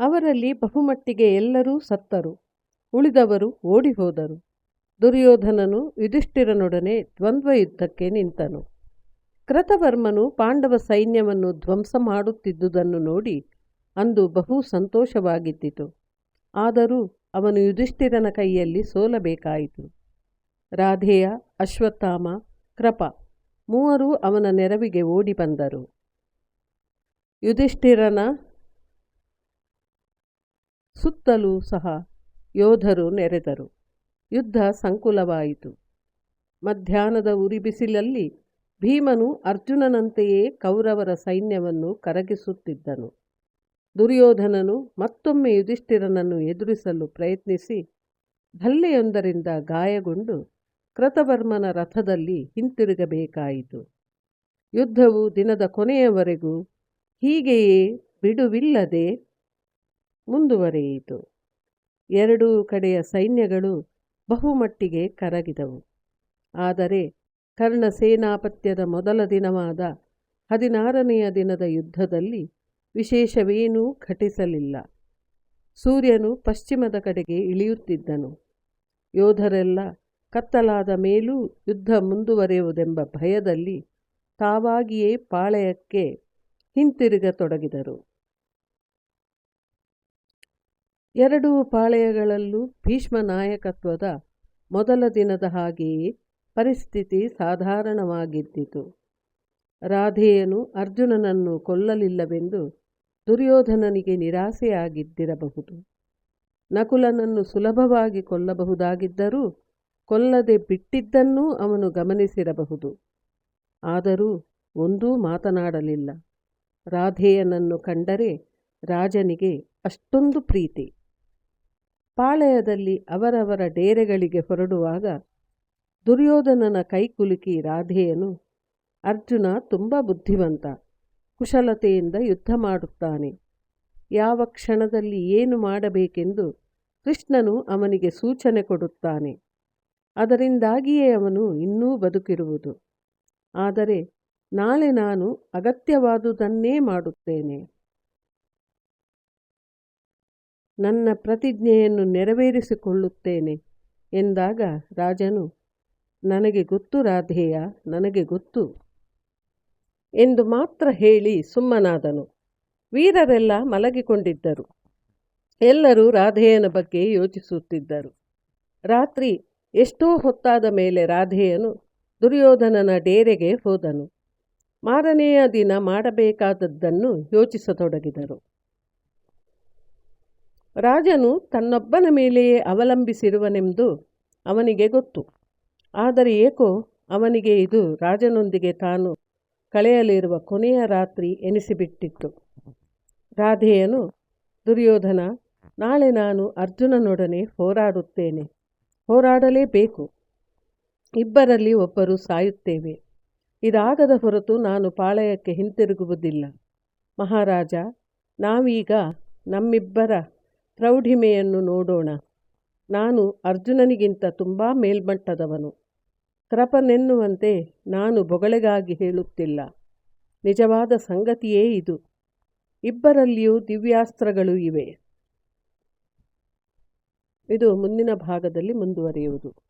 ಅವರಲ್ಲಿ ಬಹುಮಟ್ಟಿಗೆ ಎಲ್ಲರೂ ಸತ್ತರು, ಉಳಿದವರು ಓಡಿಹೋದರು. ದುರ್ಯೋಧನನು ಯುಧಿಷ್ಠಿರನೊಡನೆ ದ್ವಂದ್ವ ಯುದ್ಧಕ್ಕೆ ನಿಂತನು. ಕೃತವರ್ಮನು ಪಾಂಡವ ಸೈನ್ಯವನ್ನು ಧ್ವಂಸ ಮಾಡುತ್ತಿದ್ದುದನ್ನು ನೋಡಿ ಅಂದು ಬಹು ಸಂತೋಷವಾಗಿದ್ದಿತು. ಆದರೂ ಅವನು ಯುಧಿಷ್ಠಿರನ ಕೈಯಲ್ಲಿ ಸೋಲಬೇಕಾಯಿತು. ರಾಧೆಯ ಅಶ್ವತ್ಥಾಮ, ಕೃಪ ಮೂವರೂ ಅವನ ನೆರವಿಗೆ ಓಡಿ ಬಂದರು. ಯುಧಿಷ್ಠಿರನ ಸುತ್ತಲೂ ಸಹ ಯೋಧರು ನೆರೆದರು. ಯುದ್ಧ ಸಂಕುಲವಾಯಿತು. ಮಧ್ಯಾಹ್ನದ ಉರಿಬಿಸಿಲಲ್ಲಿ ಭೀಮನು ಅರ್ಜುನನಂತೆಯೇ ಕೌರವರ ಸೈನ್ಯವನ್ನು ಕರಗಿಸುತ್ತಿದ್ದನು. ದುರ್ಯೋಧನನು ಮತ್ತೊಮ್ಮೆ ಯುಧಿಷ್ಠಿರನನ್ನು ಎದುರಿಸಲು ಪ್ರಯತ್ನಿಸಿ ಭಲ್ಲೆಯೊಂದರಿಂದ ಗಾಯಗೊಂಡು ಕೃತವರ್ಮನ ರಥದಲ್ಲಿ ಹಿಂತಿರುಗಬೇಕಾಯಿತು. ಯುದ್ಧವು ದಿನದ ಕೊನೆಯವರೆಗೂ ಹೀಗೆಯೇ ಬಿಡುವಿಲ್ಲದೆ ಮುಂದುವರಿಯಿತು. ಎರಡೂ ಕಡೆಯ ಸೈನ್ಯಗಳು ಬಹುಮಟ್ಟಿಗೆ ಕರಗಿದವು. ಆದರೆ ಕರ್ಣ ಸೇನಾಪತ್ಯದ ಮೊದಲ ದಿನವಾದ ಹದಿನಾರನೆಯ ದಿನದ ಯುದ್ಧದಲ್ಲಿ ವಿಶೇಷವೇನೂ ಘಟಿಸಲಿಲ್ಲ. ಸೂರ್ಯನು ಪಶ್ಚಿಮದ ಕಡೆಗೆ ಇಳಿಯುತ್ತಿದ್ದನು. ಯೋಧರೆಲ್ಲ ಕತ್ತಲಾದ ಮೇಲೂ ಯುದ್ಧ ಮುಂದುವರೆಯುವುದೆಂಬ ಭಯದಲ್ಲಿ ತಾವಾಗಿಯೇ ಪಾಳೆಯಕ್ಕೆ ಹಿಂತಿರುಗತೊಡಗಿದರು. ಎರಡೂ ಪಾಳೆಯಗಳಲ್ಲೂ ಭೀಷ್ಮ ನಾಯಕತ್ವದ ಮೊದಲ ದಿನದ ಹಾಗೆಯೇ ಪರಿಸ್ಥಿತಿ ಸಾಧಾರಣವಾಗಿದ್ದಿತು. ರಾಧೆಯನು ಅರ್ಜುನನನ್ನು ಕೊಲ್ಲಲಿಲ್ಲವೆಂದು ದುರ್ಯೋಧನನಿಗೆ ನಿರಾಸೆಯಾಗಿದ್ದಿರಬಹುದು. ನಕುಲನನ್ನು ಸುಲಭವಾಗಿ ಕೊಲ್ಲಬಹುದಾಗಿದ್ದರೂ ಕೊಲ್ಲದೆ ಬಿಟ್ಟಿದ್ದನ್ನೂ ಅವನು ಗಮನಿಸಿರಬಹುದು. ಆದರೂ ಒಂದೂ ಮಾತನಾಡಲಿಲ್ಲ. ರಾಧೆಯನನ್ನು ಕಂಡರೆ ರಾಜನಿಗೆ ಅಷ್ಟೊಂದು ಪ್ರೀತಿ. ಪಾಳೆಯದಲ್ಲಿ ಅವರವರ ಡೇರೆಗಳಿಗೆ ಹೊರಡುವಾಗ ದುರ್ಯೋಧನನ ಕೈಕುಲುಕಿ ರಾಧೆಯನು ಅರ್ಜುನ ತುಂಬ ಬುದ್ಧಿವಂತ, ಕುಶಲತೆಯಿಂದ ಯುದ್ಧ ಮಾಡುತ್ತಾನೆ. ಯಾವ ಕ್ಷಣದಲ್ಲಿ ಏನು ಮಾಡಬೇಕೆಂದು ಕೃಷ್ಣನು ಅವನಿಗೆ ಸೂಚನೆ ಕೊಡುತ್ತಾನೆ. ಅದರಿಂದಾಗಿಯೇ ಅವನು ಇನ್ನೂ ಬದುಕಿರುವುದು. ಆದರೆ ನಾಳೆ ನಾನು ಅಗತ್ಯವಾದುದನ್ನೇ ಮಾಡುತ್ತೇನೆ. ನನ್ನ ಪ್ರತಿಜ್ಞೆಯನ್ನು ನೆರವೇರಿಸಿಕೊಳ್ಳುತ್ತೇನೆ ಎಂದಾಗ ರಾಜನು, ನನಗೆ ಗೊತ್ತು ರಾಧೇಯ, ನನಗೆ ಗೊತ್ತು ಎಂದು ಮಾತ್ರ ಹೇಳಿ ಸುಮ್ಮನಾದನು. ವೀರರೆಲ್ಲ ಮಲಗಿಕೊಂಡಿದ್ದರು. ಎಲ್ಲರೂ ರಾಧೆಯನ ಬಗ್ಗೆ ಯೋಚಿಸುತ್ತಿದ್ದರು. ರಾತ್ರಿ ಎಷ್ಟೋ ಹೊತ್ತಾದ ಮೇಲೆ ರಾಧೆಯನು ದುರ್ಯೋಧನನ ಡೇರೆಗೆ ಹೋದನು. ಮಾರನೆಯ ದಿನ ಮಾಡಬೇಕಾದದ್ದನ್ನು ಯೋಚಿಸತೊಡಗಿದರು. ರಾಜನು ತನ್ನೊಬ್ಬನ ಮೇಲೆಯೇ ಅವಲಂಬಿಸಿರುವನೆಂದು ಅವನಿಗೆ ಗೊತ್ತು. ಆದರೆ ಏಕೋ, ಅವನಿಗೆ ಇದು ರಾಜನೊಂದಿಗೆ ತಾನು ಕಳೆಯಲಿರುವ ಕೊನೆಯ ರಾತ್ರಿ ಎನಿಸಿಬಿಟ್ಟಿತ್ತು. ರಾಧೆಯನು, ದುರ್ಯೋಧನ, ನಾಳೆ ನಾನು ಅರ್ಜುನನೊಡನೆ ಹೋರಾಡುತ್ತೇನೆ. ಹೋರಾಡಲೇಬೇಕು. ಇಬ್ಬರಲ್ಲಿ ಒಬ್ಬರು ಸಾಯುತ್ತೇವೆ. ಇದಾಗದ ಹೊರತು ನಾನು ಪಾಳಯಕ್ಕೆ ಹಿಂತಿರುಗುವುದಿಲ್ಲ. ಮಹಾರಾಜ, ನಾವೀಗ ನಮ್ಮಿಬ್ಬರ ಪ್ರೌಢಿಮೆಯನ್ನು ನೋಡೋಣ. ನಾನು ಅರ್ಜುನನಿಗಿಂತ ತುಂಬ ಮೇಲ್ಮಟ್ಟದವನು. ಕೃಪನೆನ್ನುವಂತೆ ನಾನು ಬೊಗಳೆಗಾಗಿ ಹೇಳುತ್ತಿಲ್ಲ. ನಿಜವಾದ ಸಂಗತಿಯೇ ಇದು. ಇಬ್ಬರಲ್ಲಿಯೂ ದಿವ್ಯಾಸ್ತ್ರಗಳು ಇವೆ. ಇದು ಮುಂದಿನ ಭಾಗದಲ್ಲಿ ಮುಂದುವರಿಯುವುದು.